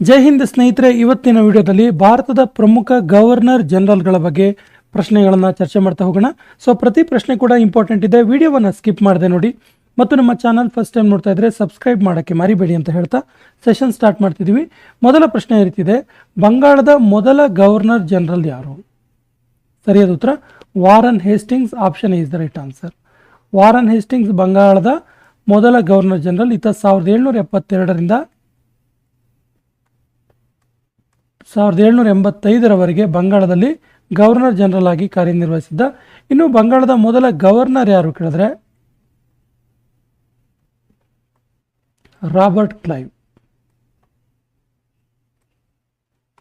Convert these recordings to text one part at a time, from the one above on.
ಜೈ ಹಿಂದ್ ಸ್ನೇಹಿತರೆ, ಇವತ್ತಿನ ವಿಡಿಯೋದಲ್ಲಿ ಭಾರತದ ಪ್ರಮುಖ ಗವರ್ನರ್ ಜನರಲ್ಗಳ ಬಗ್ಗೆ ಪ್ರಶ್ನೆಗಳನ್ನು ಚರ್ಚೆ ಮಾಡ್ತಾ ಹೋಗೋಣ. ಸೊ ಪ್ರತಿ ಪ್ರಶ್ನೆ ಕೂಡ ಇಂಪಾರ್ಟೆಂಟ್ ಇದೆ. ವಿಡಿಯೋವನ್ನು ಸ್ಕಿಪ್ ಮಾಡಿದೆ ನೋಡಿ. ಮತ್ತು ನಮ್ಮ ಚಾನಲ್ ಫಸ್ಟ್ ಟೈಮ್ ನೋಡ್ತಾ ಇದ್ರೆ ಸಬ್ಸ್ಕ್ರೈಬ್ ಮಾಡೋಕ್ಕೆ ಮರಿಬೇಡಿ ಅಂತ ಹೇಳ್ತಾ ಸೆಷನ್ ಸ್ಟಾರ್ಟ್ ಮಾಡ್ತಿದ್ದೀವಿ ಮೊದಲ ಪ್ರಶ್ನೆ ಇರ್ತಿದೆ ಬಂಗಾಳದ ಮೊದಲ ಗವರ್ನರ್ ಜನರಲ್ ಯಾರು? ಸರಿಯಾದ ಉತ್ತರ, Warren Hastings option is the right answer Warren Hastings ಬಂಗಾಳದ ಮೊದಲ ಗವರ್ನರ್ ಜನರಲ್ ಈತ ಸಾವಿರದ ಏಳ್ನೂರ ಎಪ್ಪತ್ತೆರಡರಿಂದ ಸಾವಿರದ ಏಳ್ನೂರ ಎಂಬತ್ತೈದರವರೆಗೆ ಬಂಗಾಳದಲ್ಲಿ ಗವರ್ನರ್ ಜನರಲ್ ಆಗಿ ಕಾರ್ಯನಿರ್ವಹಿಸಿದ್ದ. ಇನ್ನು ಬಂಗಾಳದ ಮೊದಲ ಗವರ್ನರ್ ಯಾರು ಕೇಳಿದ್ರೆ? Robert Clive.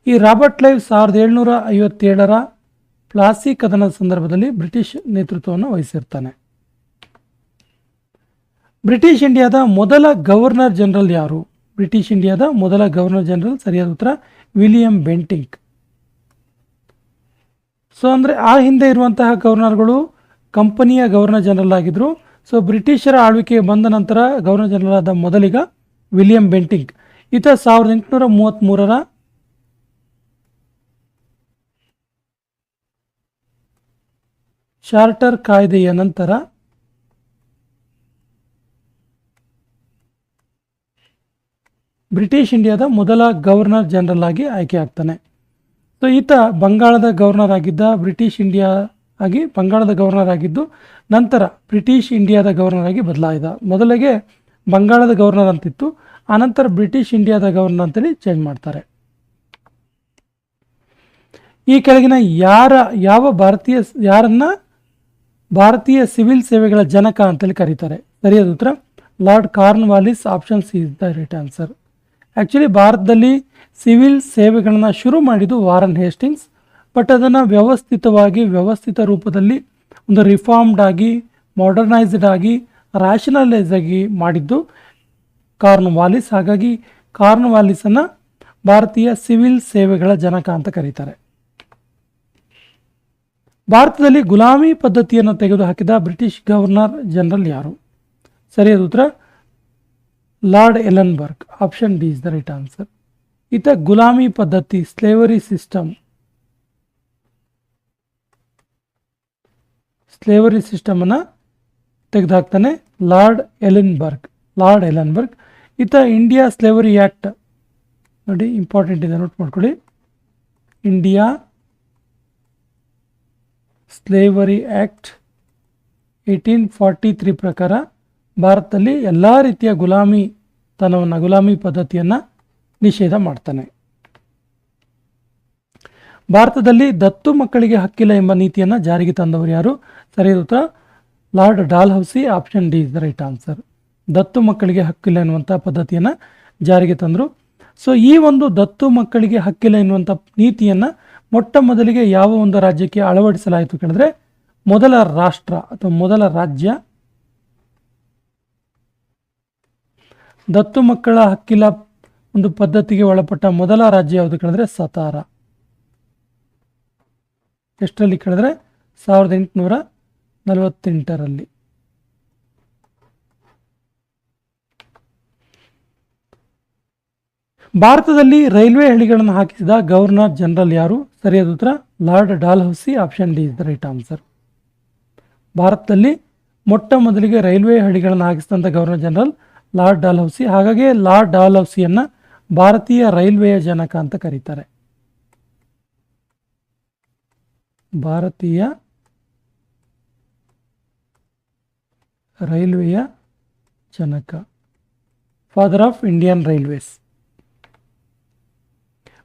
ಈ ರಾಬರ್ಟ್ ಕ್ಲೈವ್ ಸಾವಿರದ ಏಳ್ನೂರ ಐವತ್ತೇಳರ ಪ್ಲಾಸಿ ಕದನದ ಸಂದರ್ಭದಲ್ಲಿ ಬ್ರಿಟಿಷ್ ನೇತೃತ್ವವನ್ನು ವಹಿಸಿರ್ತಾನೆ. ಬ್ರಿಟಿಷ್ ಇಂಡಿಯಾದ ಮೊದಲ ಗವರ್ನರ್ ಜನರಲ್ ಯಾರು? ಬ್ರಿಟಿಷ್ ಇಂಡಿಯಾದ ಮೊದಲ ಗವರ್ನರ್ ಜನರಲ್ ಸರಿಯಾದ ಉತ್ತರ ವಿಲಿಯಂ ಬೆಂಟಿಂಕ್. ಸೊ ಅಂದರೆ ಆ ಹಿಂದೆ ಇರುವಂತಹ ಗವರ್ನರ್ಗಳು ಕಂಪನಿಯ ಗವರ್ನರ್ ಜನರಲ್ ಆಗಿದ್ದರು ಸೊ ಬ್ರಿಟಿಷರ ಆಳ್ವಿಕೆಗೆ ಬಂದ ನಂತರ ಗವರ್ನರ್ ಜನರಲ್ ಆದ ಮೊದಲಿಗ ವಿಲಿಯಂ ಬೆಂಟಿಂಗ್ ಈತ ಸಾವಿರದ ಎಂಟುನೂರ ಮೂವತ್ತ್ಮೂರರ ಚಾರ್ಟರ್ ಕಾಯ್ದೆಯ ನಂತರ ಬ್ರಿಟಿಷ್ ಇಂಡಿಯಾದ ಮೊದಲ ಗವರ್ನರ್ ಜನರಲ್ ಆಗಿ ಆಯ್ಕೆ ಆಗ್ತಾನೆ. ಸೊ ಈತ ಬಂಗಾಳದ ಗವರ್ನರ್ ಆಗಿದ್ದ, ಬ್ರಿಟಿಷ್ ಇಂಡಿಯಾ ಆಗಿ ಬಂಗಾಳದ ಗವರ್ನರ್ ಆಗಿದ್ದು, ನಂತರ ಬ್ರಿಟಿಷ್ ಇಂಡಿಯಾದ ಗವರ್ನರ್ ಆಗಿ ಬದಲಾಯಿದ. ಮೊದಲಿಗೆ ಬಂಗಾಳದ ಗವರ್ನರ್ ಅಂತಿತ್ತು, ಆನಂತರ ಬ್ರಿಟಿಷ್ ಇಂಡಿಯಾದ ಗವರ್ನರ್ ಅಂತೇಳಿ ಚೇಂಜ್ ಮಾಡ್ತಾರೆ. ಈ ಕೆಳಗಿನ ಯಾರ, ಯಾವ ಭಾರತೀಯ ಯಾರನ್ನ ಭಾರತೀಯ ಸಿವಿಲ್ ಸೇವೆಗಳ ಜನಕ ಅಂತೇಳಿ ಕರೀತಾರೆ. ಸರಿಯಾದ ಉತ್ತರ? Lord Cornwallis option C is the right answer. Actually ಭಾರತದಲ್ಲಿ ಸಿವಿಲ್ ಸೇವೆಗಳನ್ನು ಶುರು ಮಾಡಿದ್ದು ವಾರನ್ ಹೇಸ್ಟಿಂಗ್ಸ್ ಬಟ್ ಅದನ್ನು ವ್ಯವಸ್ಥಿತವಾಗಿ, ವ್ಯವಸ್ಥಿತ ರೂಪದಲ್ಲಿ ಒಂದು ರಿಫಾರ್ಮ್ಡ್ ಆಗಿ ಮಾಡರ್ನೈಸ್ಡ್ ಆಗಿ ರ್ಯಾಷನಲೈಸ್ ಆಗಿ ಮಾಡಿದ್ದು ಕಾರ್ನ್ವಾಲಿಸ್ ಹಾಗಾಗಿ ಕಾರ್ನ್ವಾಲಿಸನ್ನು ಭಾರತೀಯ ಸಿವಿಲ್ ಸೇವೆಗಳ ಜನಕ ಅಂತ ಕರೀತಾರೆ. ಭಾರತದಲ್ಲಿ ಗುಲಾಮಿ ಪದ್ಧತಿಯನ್ನು ತೆಗೆದುಹಾಕಿದ ಬ್ರಿಟಿಷ್ ಗವರ್ನರ್ ಜನರಲ್ ಯಾರು? ಸರಿಯಾದ ಉತ್ತರ Lord Ellenborough, option D is the right answer. ಇತ ಗುಲಾಮಿ ಪದ್ಧತಿ, ಸ್ಲೇವರಿ ಸಿಸ್ಟಮ್. ಸ್ಲೇವರಿ ಸಿಸ್ಟಮನ್ನು ತೆಗೆದುಹಾಕ್ತಾನೆ ಲಾರ್ಡ್ ಎಲನ್ಬರ್ಗ್ ಲಾರ್ಡ್ ಎಲನ್ಬರ್ಗ್. ಇತ ಇಂಡಿಯಾ ಸ್ಲೇವರಿ ಆ್ಯಕ್ಟ್ ನೋಡಿ ಇಂಪಾರ್ಟೆಂಟ್ ಇದೆ ನೋಟ್ ಮಾಡ್ಕೊಳ್ಳಿ. India slavery act eighteen forty three ಪ್ರಕಾರ ಭಾರತದಲ್ಲಿ ಎಲ್ಲ ರೀತಿಯ ಗುಲಾಮಿ ತನವನ್ನು, ಗುಲಾಮಿ ಪದ್ಧತಿಯನ್ನು ನಿಷೇಧ ಮಾಡ್ತಾನೆ. ಭಾರತದಲ್ಲಿ ದತ್ತು ಮಕ್ಕಳಿಗೆ ಹಕ್ಕಿಲ್ಲ ಎಂಬ ನೀತಿಯನ್ನು ಜಾರಿಗೆ ತಂದವರು ಯಾರು? ಸರಿಯಾದ ಉತ್ತರ. Lord Dalhousie option D is the right answer ದತ್ತು ಮಕ್ಕಳಿಗೆ ಹಕ್ಕಿಲ್ಲ ಎನ್ನುವಂಥ ಪದ್ಧತಿಯನ್ನು ಜಾರಿಗೆ ತಂದರು. ಸೊ ಈ ಒಂದು ದತ್ತು ಮಕ್ಕಳಿಗೆ ಹಕ್ಕಿಲ್ಲ ಎನ್ನುವಂಥ ನೀತಿಯನ್ನು ಮೊಟ್ಟ ಮೊದಲಿಗೆ ಯಾವ ಒಂದು ರಾಜ್ಯಕ್ಕೆ ಅಳವಡಿಸಲಾಯಿತು ಕೇಳಿದ್ರೆ, ಮೊದಲ ರಾಷ್ಟ್ರ ಅಥವಾ ಮೊದಲ ರಾಜ್ಯ ದತ್ತು ಮಕ್ಕಳ ಹಕ್ಕಿಲ ಒಂದು ಪದ್ಧತಿಗೆ ಒಳಪಟ್ಟ ಮೊದಲ ರಾಜ್ಯ ಯಾವುದು ಕೇಳಿದ್ರೆ ಸತಾರ. ಎಷ್ಟರಲ್ಲಿ ಕೇಳಿದ್ರೆ ಸಾವಿರದ ಎಂಟುನೂರ ನಲವತ್ತೆಂಟರಲ್ಲಿ. ಭಾರತದಲ್ಲಿ ರೈಲ್ವೆ ಹಳಿಗಳನ್ನು ಹಾಕಿಸಿದ ಗವರ್ನರ್ ಜನರಲ್ ಯಾರು? ಸರಿಯಾದ ಉತ್ತರ, Lord Dalhousie option D is the right answer. ಭಾರತದಲ್ಲಿ ಮೊಟ್ಟ ಮೊದಲಿಗೆ ರೈಲ್ವೆ ಹಳಿಗಳನ್ನು ಹಾಕಿಸಿದಂಥ governor general Lord Dalhousie ಹಾಗಾಗಿ ಲಾರ್ಡ್ ಡಾಲ್ ಹೌಸಿಯನ್ನು ಭಾರತೀಯ ರೈಲ್ವೆಯ ಜನಕ ಅಂತ ಕರೀತಾರೆ. ಭಾರತೀಯ ರೈಲ್ವೆಯ ಜನಕ. ಫಾದರ್ ಆಫ್ ಇಂಡಿಯನ್ ರೈಲ್ವೇಸ್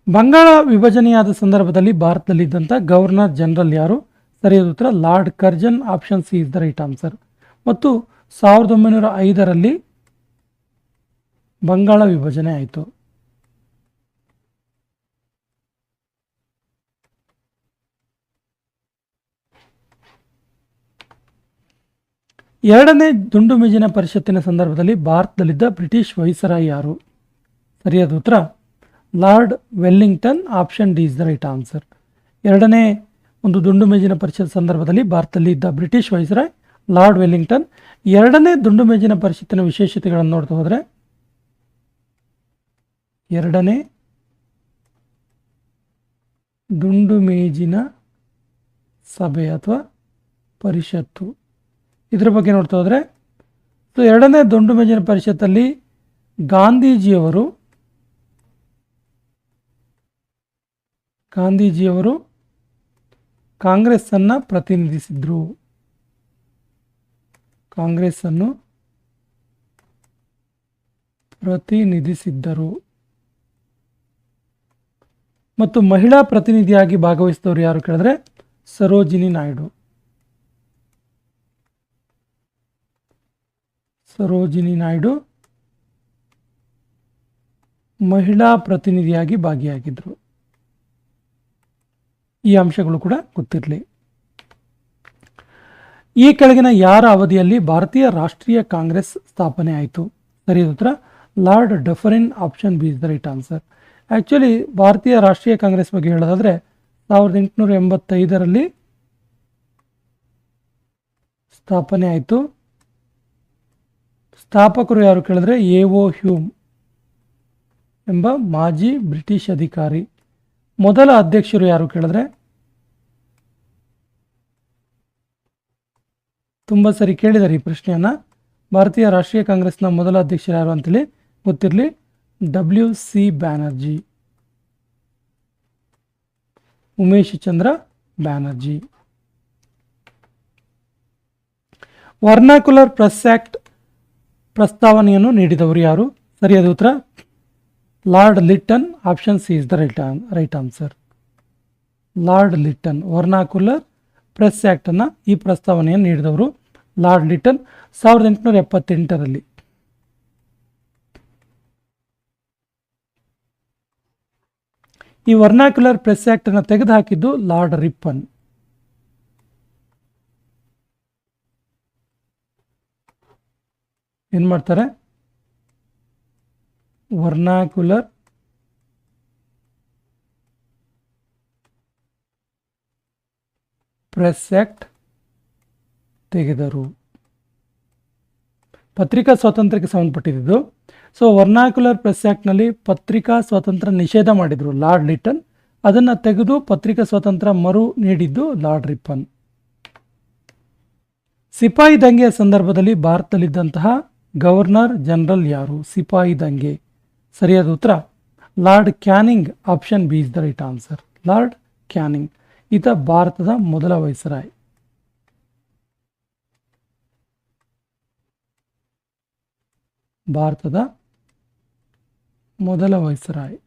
ಬಂಗಾಳ ವಿಭಜನೆಯಾದ ಸಂದರ್ಭದಲ್ಲಿ ಭಾರತದಲ್ಲಿದ್ದಂಥ ಗವರ್ನರ್ ಜನರಲ್ ಯಾರು? ಸರಿಯಾದ ಉತ್ತರ. Lord Curzon, option C is the right answer. ಮತ್ತು ಸಾವಿರದ ಒಂಬೈನೂರ ಐದರಲ್ಲಿ ಬಂಗಾಳ ವಿಭಜನೆ ಆಯಿತು. ಎರಡನೇ ದುಂಡು ಮೇಜಿನ ಪರಿಷತ್ತಿನ ಸಂದರ್ಭದಲ್ಲಿ ಭಾರತದಲ್ಲಿದ್ದ ಬ್ರಿಟಿಷ್ ವೈಸರಾಯ್ ಯಾರು? ಸರಿಯಾದ ಉತ್ತರ, Lord Wellington, option D is the right answer. ಎರಡನೇ ಒಂದು ದುಂಡು ಮೇಜಿನ ಪರಿಷತ್ ಸಂದರ್ಭದಲ್ಲಿ ಭಾರತದಲ್ಲಿ ಇದ್ದ ಬ್ರಿಟಿಷ್ ವೈಸರಾಯ್, ಲಾರ್ಡ್ ವೆಲ್ಲಿಂಗ್ಟನ್. ಎರಡನೇ ದುಂಡು ಮೇಜಿನ ಪರಿಷತ್ತಿನ ವಿಶೇಷತೆಗಳನ್ನು ನೋಡ್ತಾ ಹೋದರೆ ಎರಡನೇ ದುಂಡು ಮೇಜಿನ ಸಭೆ ಅಥವಾ ಪರಿಷತ್ತು. ಇದರ ಬಗ್ಗೆ ನೋಡ್ತಾ ಹೋದರೆ, ಸೊ ಎರಡನೇ ದುಂಡು ಮೇಜಿನ ಪರಿಷತ್ತಲ್ಲಿ ಗಾಂಧೀಜಿಯವರು ಗಾಂಧೀಜಿಯವರು ಕಾಂಗ್ರೆಸ್ಸನ್ನು ಪ್ರತಿನಿಧಿಸಿದ್ರು. ಕಾಂಗ್ರೆಸ್ಸನ್ನು ಪ್ರತಿನಿಧಿಸಿದ್ದರು. ಮತ್ತು ಮಹಿಳಾ ಪ್ರತಿನಿಧಿಯಾಗಿ ಭಾಗವಹಿಸಿದವರು ಯಾರು ಕೇಳಿದ್ರೆ? ಸರೋಜಿನಿ ನಾಯ್ಡು. ಸರೋಜಿನಿ ನಾಯ್ಡು ಮಹಿಳಾ ಪ್ರತಿನಿಧಿಯಾಗಿ ಭಾಗಿಯಾಗಿದ್ದರು ಈ ಅಂಶಗಳು ಕೂಡ ಗೊತ್ತಿರಲಿ. ಈ ಕೆಳಗಿನ ಯಾರ ಅವಧಿಯಲ್ಲಿ ಭಾರತೀಯ ರಾಷ್ಟ್ರೀಯ ಕಾಂಗ್ರೆಸ್ ಸ್ಥಾಪನೆ ಆಯಿತು? ಸರಿಯಾದ ಉತ್ತರ, Lord Dufferin option B is the right answer. Actually ಭಾರತೀಯ ರಾಷ್ಟ್ರೀಯ ಕಾಂಗ್ರೆಸ್ ಬಗ್ಗೆ ಹೇಳೋದಾದರೆ ಸಾವಿರದ ಎಂಟುನೂರ ಎಂಬತ್ತೈದರಲ್ಲಿ ಸ್ಥಾಪನೆ ಆಯಿತು. ಸ್ಥಾಪಕರು ಯಾರು ಕೇಳಿದ್ರೆ ಎ ಒ ಹ್ಯೂಮ್ ಎಂಬ ಮಾಜಿ ಬ್ರಿಟಿಷ್ ಅಧಿಕಾರಿ. ಮೊದಲ ಅಧ್ಯಕ್ಷರು ಯಾರು ಕೇಳಿದ್ರೆ ತುಂಬ ಸರಿ ಕೇಳಿದ್ದಾರೆ ಈ ಪ್ರಶ್ನೆಯನ್ನು. ಭಾರತೀಯ ರಾಷ್ಟ್ರೀಯ ಕಾಂಗ್ರೆಸ್ನ ಮೊದಲ ಅಧ್ಯಕ್ಷರು ಯಾರು ಅಂತೇಳಿ ಗೊತ್ತಿರಲಿ. W C Banerjee Umesh Chandra Banerjee. Vernacular press act ಪ್ರಸ್ತಾವನೆಯನ್ನು ನೀಡಿದವರು ಯಾರು? ಸರಿಯಾದ ಉತ್ತರ? Lord Lytton, option C is the right right answer. Lord Lytton, vernacular press ಆ್ಯಕ್ಟನ್ನು ಈ ಪ್ರಸ್ತಾವನೆಯನ್ನು ನೀಡಿದವರು ಲಾರ್ಡ್ ಲಿಟ್ಟನ್ ಸಾವಿರದ ಎಂಟುನೂರ ಎಪ್ಪತ್ತೆಂಟರಲ್ಲಿ. ಈ ವರ್ನಾಕ್ಯುಲರ್ ಪ್ರೆಸ್ ಆ್ಯಕ್ಟನ್ನು ತೆಗೆದುಹಾಕಿದ್ದು ಲಾರ್ಡ್ ರಿಪ್ಪನ್. ಏನು ಮಾಡ್ತಾರೆ? ವರ್ನಾಕ್ಯುಲರ್ ಪ್ರೆಸ್ ಆ್ಯಕ್ಟ್ ತೆಗೆದರು. ಪತ್ರಿಕಾ ಸ್ವಾತಂತ್ರ್ಯಕ್ಕೆ ಸಂಬಂಧಪಟ್ಟಿದ್ದು ಸೊ ವರ್ನಾಕ್ಯುಲರ್ ಪ್ರೆಸ್ ಆ್ಯಕ್ಟ್ನಲ್ಲಿ ಪತ್ರಿಕಾ ಸ್ವಾತಂತ್ರ್ಯ ನಿಷೇಧ ಮಾಡಿದರು ಲಾರ್ಡ್ ಲಿಟನ್. ಅದನ್ನು ತೆಗೆದು ಪತ್ರಿಕಾ ಸ್ವಾತಂತ್ರ್ಯ ಮರು ನೀಡಿದ್ದು ಲಾರ್ಡ್ ರಿಪ್ಪನ್. ಸಿಪಾಯಿ ದಂಗೆಯ ಸಂದರ್ಭದಲ್ಲಿ ಭಾರತದಲ್ಲಿದ್ದಂತಹ ಗವರ್ನರ್ ಜನರಲ್ ಯಾರು? ಸಿಪಾಯಿ ದಂಗೆ. ಸರಿಯಾದ ಉತ್ತರ, Lord Canning option B is the right answer. Lord Canning, ಈತ ಭಾರತದ ಮೊದಲ ವೈಸರಾಯ್. ಭಾರತದ ಮೊದಲ ವೈಸರಾಯ್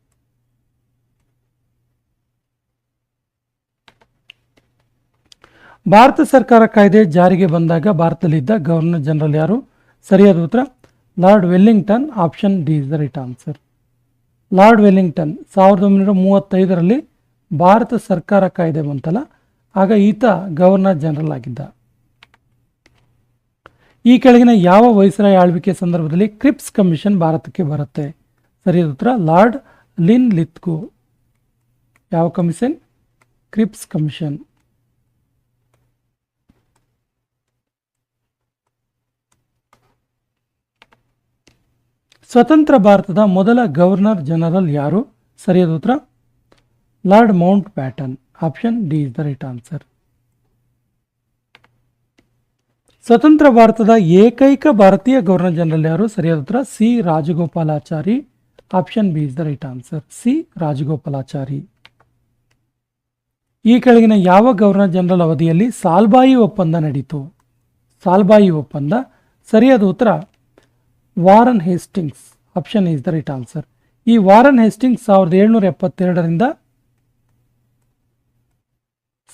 ಭಾರತ ಸರ್ಕಾರ ಕಾಯ್ದೆ ಜಾರಿಗೆ ಬಂದಾಗ ಭಾರತದಲ್ಲಿದ್ದ ಗವರ್ನರ್ ಜನರಲ್ ಯಾರು? ಸರಿಯಾದ ಉತ್ತರ, Lord Wellington, option D is the right answer. Lord Wellington, ಸಾವಿರದ ಒಂಬೈನೂರ ಮೂವತ್ತೈದರಲ್ಲಿ ಭಾರತ ಸರ್ಕಾರ ಕಾಯ್ದೆ ಬಂತಲ್ಲ, ಆಗ ಈತ ಗವರ್ನರ್ ಜನರಲ್ ಆಗಿದ್ದ. ಈ ಕೆಳಗಿನ ಯಾವ ವೈಸರಾಯ ಆಳ್ವಿಕೆ ಸಂದರ್ಭದಲ್ಲಿ ಕ್ರಿಪ್ಸ್ ಕಮಿಷನ್ ಭಾರತಕ್ಕೆ ಬರುತ್ತೆ? ಸರಿಯಾದ ಉತ್ತರ. Lord Linlithgow. ಯಾವ ಕಮಿಷನ್? Creeps commission. ಸ್ವತಂತ್ರ ಭಾರತದ ಮೊದಲ ಗವರ್ನರ್ ಜನರಲ್ ಯಾರು? ಸರಿಯಾದ ಉತ್ತರ. Lord Mountbatten. Option D is the right answer. ಸ್ವತಂತ್ರ ಭಾರತದ ಏಕೈಕ ಭಾರತೀಯ ಗವರ್ನರ್ ಜನರಲ್ ಯಾರು? ಸರಿಯಾದ ಉತ್ತರ. C. Rajagopalachari. Option B is the right answer C Rajagopalachari ಈ ಕೆಳಗಿನ ಯಾವ ಗವರ್ನರ್ ಜನರಲ್ ಅವಧಿಯಲ್ಲಿ ಸಾಲ್ಬಾಯಿ ಒಪ್ಪಂದ ನಡೀತು? ಸಾಲ್ಬಾಯಿ ಒಪ್ಪಂದ. ಸರಿಯಾದ ಉತ್ತರ, Warren Hastings. Option is the right answer ಈ ವಾರನ್ ಹೇಸ್ಟಿಂಗ್ಸ್ ಸಾವಿರದ ಏಳ್ನೂರ ಎಪ್ಪತ್ತೆರಡರಿಂದ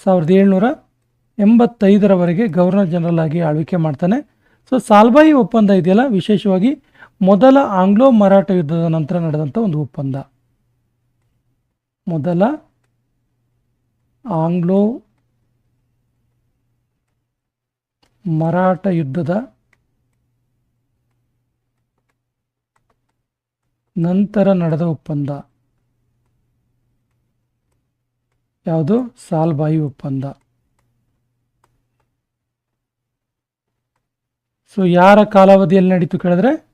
ಸಾವಿರದ ಏಳ್ನೂರ ಎಂಬತ್ತೈದರವರೆಗೆ ಗವರ್ನರ್ ಜನರಲ್ ಆಗಿ ಆಳ್ವಿಕೆ ಮಾಡ್ತಾನೆ. ಸೊ ಸಾಲ್ಬಾಯಿ ಒಪ್ಪಂದ ಇದೆಯಲ್ಲ, ವಿಶೇಷವಾಗಿ ಮೊದಲ ಆಂಗ್ಲೋ ಮರಾಠ ಯುದ್ಧದ ನಂತರ ನಡೆದಂಥ ಒಂದು ಒಪ್ಪಂದ. ಮೊದಲ ಆಂಗ್ಲೋ ಮರಾಠ ಯುದ್ಧದ ನಂತರ ನಡೆದ ಒಪ್ಪಂದ. ಯಾವುದು? ಸಾಲ್ಬಾಯಿ ಒಪ್ಪಂದ. ಸೊ ಯಾರ ಕಾಲಾವಧಿಯಲ್ಲಿ ನಡೀತು ಕೇಳಿದ್ರೆ?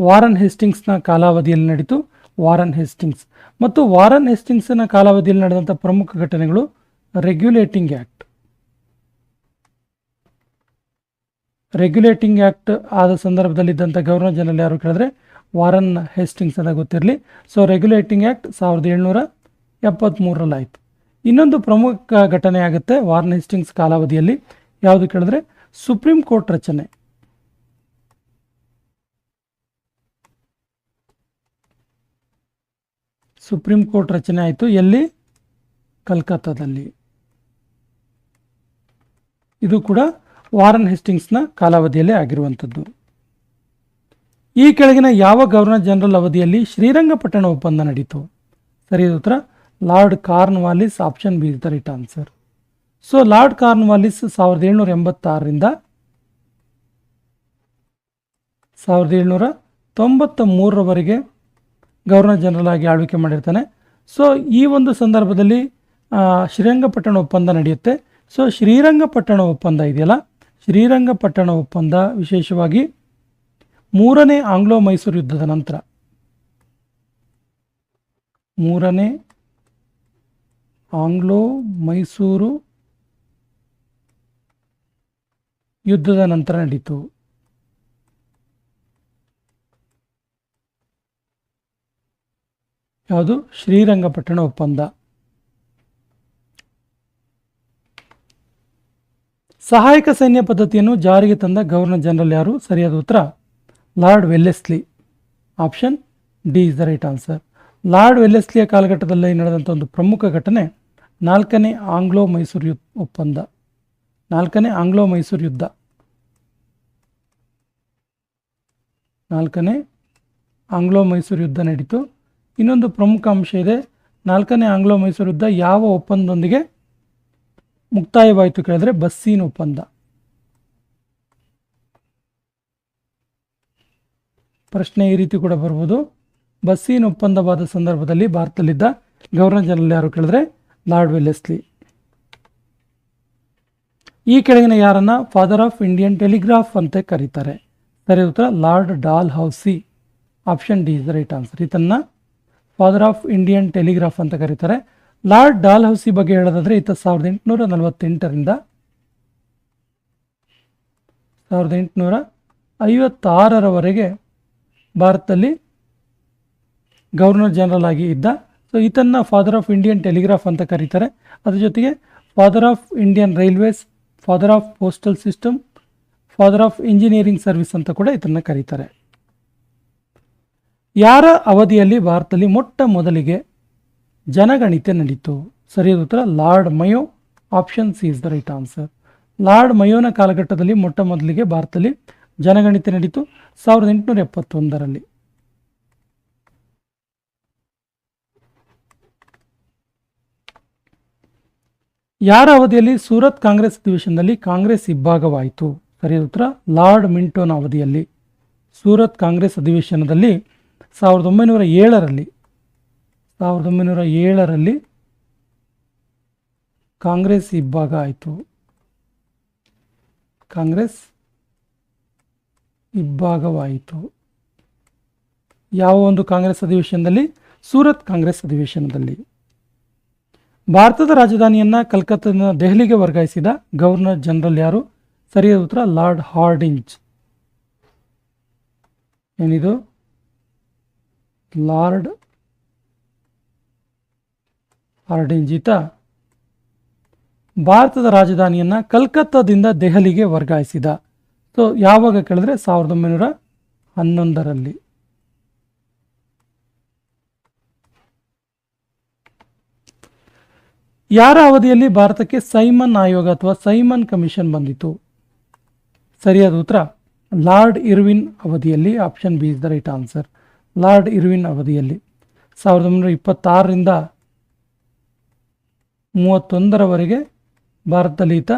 ವಾರನ್ ಹೆಸ್ಟಿಂಗ್ಸ್ನ ಕಾಲಾವಧಿಯಲ್ಲಿ ನಡೀತು ವಾರನ್ ಹೆಸ್ಟಿಂಗ್ಸ್ ಮತ್ತು ವಾರನ್ ಹೆಸ್ಟಿಂಗ್ಸ್ನ ಕಾಲಾವಧಿಯಲ್ಲಿ ನಡೆದಂಥ ಪ್ರಮುಖ ಘಟನೆಗಳು ರೆಗ್ಯುಲೇಟಿಂಗ್ ಆ್ಯಕ್ಟ್ ರೆಗ್ಯುಲೇಟಿಂಗ್ ಆ್ಯಕ್ಟ್ ಆದ ಸಂದರ್ಭದಲ್ಲಿದ್ದಂಥ ಗವರ್ನರ್ ಜನರಲ್ ಯಾರು ಕೇಳಿದ್ರೆ ವಾರನ್ ಹೆಸ್ಟಿಂಗ್ಸ್ ಅಂತ ಗೊತ್ತಿರಲಿ. ಸೊ, ರೆಗ್ಯುಲೇಟಿಂಗ್ ಆ್ಯಕ್ಟ್ ಸಾವಿರದ ಏಳ್ನೂರ ಎಪ್ಪತ್ತ್ಮೂರರಲ್ಲಿ ಆಯಿತು. ಇನ್ನೊಂದು ಪ್ರಮುಖ ಘಟನೆ ಆಗುತ್ತೆ ವಾರನ್ ಹೆಸ್ಟಿಂಗ್ಸ್ ಕಾಲಾವಧಿಯಲ್ಲಿ. ಯಾವುದು ಕೇಳಿದ್ರೆ ಸುಪ್ರೀಂ ಕೋರ್ಟ್ ರಚನೆ. ಸುಪ್ರೀಂ ಕೋರ್ಟ್ ರಚನೆ ಆಯಿತು. ಎಲ್ಲಿ? ಕಲ್ಕತ್ತಾದಲ್ಲಿ. ಇದು ಕೂಡ ವಾರನ್ ಹೆಸ್ಟಿಂಗ್ಸ್ನ ಕಾಲಾವಧಿಯಲ್ಲೇ ಆಗಿರುವಂಥದ್ದು. ಈ ಕೆಳಗಿನ ಯಾವ ಗವರ್ನರ್ ಜನರಲ್ ಅವಧಿಯಲ್ಲಿ ಶ್ರೀರಂಗಪಟ್ಟಣ ಒಪ್ಪಂದ ನಡೀತು? ಸರಿಯಾದ ಉತ್ತರ. Lord Cornwallis option B is the right answer so Lord Cornwallis ಸಾವಿರದ ಏಳ್ನೂರ ಎಂಬತ್ತಾರರಿಂದ ಸಾವಿರದ ಏಳ್ನೂರ ತೊಂಬತ್ತ ಮೂರರವರೆಗೆ ಗವರ್ನರ್ ಜನರಲ್ ಆಗಿ ಆಳ್ವಿಕೆ ಮಾಡಿರ್ತಾನೆ. ಸೊ ಈ ಒಂದು ಸಂದರ್ಭದಲ್ಲಿ ಶ್ರೀರಂಗಪಟ್ಟಣ ಒಪ್ಪಂದ ನಡೆಯುತ್ತೆ. ಸೊ ಶ್ರೀರಂಗಪಟ್ಟಣ ಒಪ್ಪಂದ ಇದೆಯಲ್ಲ? ಶ್ರೀರಂಗಪಟ್ಟಣ ಒಪ್ಪಂದ ವಿಶೇಷವಾಗಿ ಮೂರನೇ ಆಂಗ್ಲೋ ಮೈಸೂರು ಯುದ್ಧದ ನಂತರ. ಮೂರನೇ ಆಂಗ್ಲೋ ಮೈಸೂರು ಯುದ್ಧದ ನಂತರ ನಡೀತು. ಯಾವುದು? ಶ್ರೀರಂಗಪಟ್ಟಣ ಒಪ್ಪಂದ. ಸಹಾಯಕ ಸೈನ್ಯ ಪದ್ಧತಿಯನ್ನು ಜಾರಿಗೆ ತಂದ ಗವರ್ನರ್ ಜನರಲ್ ಯಾರು? ಸರಿಯಾದ ಉತ್ತರ, Lord Wellesley. Option D is the right answer. Lord ವೆಲ್ಲೆಸ್ಲಿಯ ಕಾಲಘಟ್ಟದಲ್ಲಿ ನಡೆದಂಥ ಒಂದು ಪ್ರಮುಖ ಘಟನೆ, ನಾಲ್ಕನೇ ಆಂಗ್ಲೋ ಮೈಸೂರು ಯುದ್ಧ ಒಪ್ಪಂದ. ನಾಲ್ಕನೇ ಆಂಗ್ಲೋ ಮೈಸೂರು ಯುದ್ಧ. ನಾಲ್ಕನೇ ಆಂಗ್ಲೋ ಮೈಸೂರು ಯುದ್ಧ ನಡೀತು. ಇನ್ನೊಂದು ಪ್ರಮುಖ ಅಂಶ ಇದೆ. ನಾಲ್ಕನೇ ಆಂಗ್ಲೋ ಮೈಸೂರು ಯುದ್ಧ ಯಾವ ಒಪ್ಪಂದದೊಂದಿಗೆ ಮುಕ್ತಾಯವಾಯಿತು ಕೇಳಿದ್ರೆ ಬಸ್ಸೀನ್ ಒಪ್ಪಂದ. ಪ್ರಶ್ನೆ ಈ ರೀತಿ ಕೂಡ ಬರ್ಬೋದು. ಬಸ್ಸೀನ್ ಒಪ್ಪಂದವಾದ ಸಂದರ್ಭದಲ್ಲಿ ಭಾರತದಲ್ಲಿದ್ದ ಗವರ್ನರ್ ಜನರಲ್ ಯಾರು ಕೇಳಿದ್ರೆ ಲಾರ್ಡ್ ವೆಲ್ಲೆಸ್ಲಿ. ಈ ಕೆಳಗಿನ ಯಾರನ್ನ ಫಾದರ್ ಆಫ್ ಇಂಡಿಯನ್ ಟೆಲಿಗ್ರಾಫ್ ಅಂತ ಕರೀತಾರೆ. ಸರಿ ಉತ್ತರ Lord Dalhousie option D is right answer. ಈತನ್ನ father of Indian telegraph ಅಂತ ಕರೀತಾರೆ. ಲಾರ್ಡ್ ಡಾಲ್ ಹೌಸಿ ಬಗ್ಗೆ ಹೇಳೋದಾದ್ರೆ ಈತ ಸಾವಿರದ ಎಂಟುನೂರ ನಲವತ್ತೆಂಟರಿಂದ ಸಾವಿರದ ಎಂಟುನೂರ ಐವತ್ತಾರರವರೆಗೆ ಭಾರತದಲ್ಲಿ ಗವರ್ನರ್ ಜನರಲ್ ಆಗಿ ಇದ್ದ. ಸೊ ಈತನ್ನ ಫಾದರ್ ಆಫ್ ಇಂಡಿಯನ್ ಟೆಲಿಗ್ರಾಫ್ ಅಂತ ಕರೀತಾರೆ. ಅದ್ರ ಜೊತೆಗೆ father of Indian railways father of postal system father of engineering service ಅಂತ ಕೂಡ ಇದನ್ನು ಕರೀತಾರೆ. ಯಾರ ಅವಧಿಯಲ್ಲಿ ಭಾರತದಲ್ಲಿ ಮೊಟ್ಟ ಮೊದಲಿಗೆ ಜನಗಣಿತೆ ನಡೀತು? ಸರಿಯಾದ ಉತ್ತರ, Lord Mayo option C is the right answer Lord ಮಯೋನ ಕಾಲಘಟ್ಟದಲ್ಲಿ ಮೊಟ್ಟ ಮೊದಲಿಗೆ ಭಾರತದಲ್ಲಿ ಜನಗಣಿತೆ ನಡೀತು. ಸಾವಿರದ ಎಂಟುನೂರ ಎಪ್ಪತ್ತೊಂದರಲ್ಲಿ. ಯಾರ ಅವಧಿಯಲ್ಲಿ ಸೂರತ್ ಕಾಂಗ್ರೆಸ್ ಅಧಿವೇಶನದಲ್ಲಿ ಕಾಂಗ್ರೆಸ್ ಇಬ್ಬಾಗವಾಯಿತು ಸರಿಯಾದ ಉತ್ತರ, ಲಾರ್ಡ್ ಮಿಂಟೋನ ಅವಧಿಯಲ್ಲಿ. ಸೂರತ್ ಕಾಂಗ್ರೆಸ್ ಅಧಿವೇಶನದಲ್ಲಿ ಸಾವಿರದ ಒಂಬೈನೂರ ಏಳರಲ್ಲಿ, ಸಾವಿರದ ಒಂಬೈನೂರ ಏಳರಲ್ಲಿ ಕಾಂಗ್ರೆಸ್ ಇಬ್ಬಾಗ ಆಯಿತು. ಕಾಂಗ್ರೆಸ್ ಇಬ್ಬಾಗವಾಯಿತು. ಯಾವ ಒಂದು ಕಾಂಗ್ರೆಸ್ ಅಧಿವೇಶನದಲ್ಲಿ? ಸೂರತ್ ಕಾಂಗ್ರೆಸ್ ಅಧಿವೇಶನದಲ್ಲಿ. ಭಾರತದ ರಾಜಧಾನಿಯನ್ನು ಕಲ್ಕತ್ತಾದ ದೆಹಲಿಗೆ ವರ್ಗಾಯಿಸಿದ ಗವರ್ನರ್ ಜನರಲ್ ಯಾರು? ಸರಿಯಾದ ಉತ್ತರ, ಲಾರ್ಡ್ ಹಾರ್ಡಿಂಜ್. ಏನಿದು? ಲಾರ್ಡ್ ಅರ್ಡಿಂಜಿತ ಭಾರತದ ರಾಜಧಾನಿಯನ್ನು ಕಲ್ಕತ್ತಾದಿಂದ ದೆಹಲಿಗೆ ವರ್ಗಾಯಿಸಿದ. ಸೊ ಯಾವಾಗ ಕೇಳಿದ್ರೆ ಸಾವಿರದ ಒಂಬೈನೂರ ಹನ್ನೊಂದರಲ್ಲಿ. ಯಾರ ಅವಧಿಯಲ್ಲಿ ಭಾರತಕ್ಕೆ ಸೈಮನ್ ಆಯೋಗ ಅಥವಾ ಸೈಮನ್ ಕಮಿಷನ್ ಬಂದಿತು ಸರಿಯಾದ ಉತ್ತರ, ಲಾರ್ಡ್ ಇರ್ವಿನ್ ಅವಧಿಯಲ್ಲಿ option B is the right answer. Lord Irwin ಅವಧಿಯಲ್ಲಿ. ಸಾವಿರದ ಒಂಬೈನೂರ ಇಪ್ಪತ್ತಾರರಿಂದ ಮೂವತ್ತೊಂದರವರೆಗೆ ಭಾರತದಲ್ಲಿ ಈತ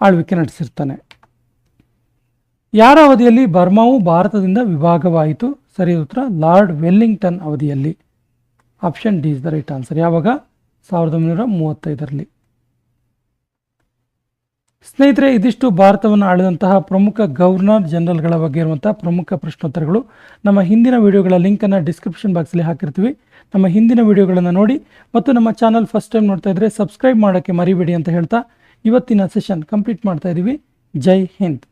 ಆಳ್ವಿಕೆ ನಡೆಸಿರ್ತಾನೆ. ಯಾರ ಅವಧಿಯಲ್ಲಿ? ಬರ್ಮಾವು ಭಾರತದಿಂದ ವಿಭಾಗವಾಯಿತು. ಸರಿ ಉತ್ತರ, ಲಾರ್ಡ್ ವೆಲ್ಲಿಂಗ್ಟನ್ ಅವಧಿಯಲ್ಲಿ. Option D is the right answer. ಯಾವಾಗ? ಸಾವಿರದ ಒಂಬೈನೂರ ಮೂವತ್ತೈದರಲ್ಲಿ. ಸ್ನೇಹಿತರೆ, ಇದಿಷ್ಟು ಭಾರತವನ್ನು ಆಳಿದಂತಹ ಪ್ರಮುಖ ಗವರ್ನರ್ ಜನರಲ್ಗಳ ಬಗ್ಗೆ ಇರುವಂತಹ ಪ್ರಮುಖ ಪ್ರಶ್ನೋತ್ತರಗಳು. ನಮ್ಮ ಹಿಂದಿನ ವಿಡಿಯೋಗಳ ಲಿಂಕನ್ನು ಡಿಸ್ಕ್ರಿಪ್ಷನ್ ಬಾಕ್ಸಲ್ಲಿ ಹಾಕಿರ್ತೀವಿ. ನಮ್ಮ ಹಿಂದಿನ ವಿಡಿಯೋಗಳನ್ನು ನೋಡಿ ಮತ್ತು ನಮ್ಮ ಚಾನಲ್ ಫಸ್ಟ್ ಟೈಮ್ ನೋಡ್ತಾ ಇದ್ರೆ ಸಬ್ಸ್ಕ್ರೈಬ್ ಮಾಡೋಕ್ಕೆ ಮರಿಬೇಡಿ ಅಂತ ಹೇಳ್ತಾ ಇವತ್ತಿನ ಸೆಷನ್ ಕಂಪ್ಲೀಟ್ ಮಾಡ್ತಾ ಇದ್ದೀವಿ ಜೈ ಹಿಂದ್.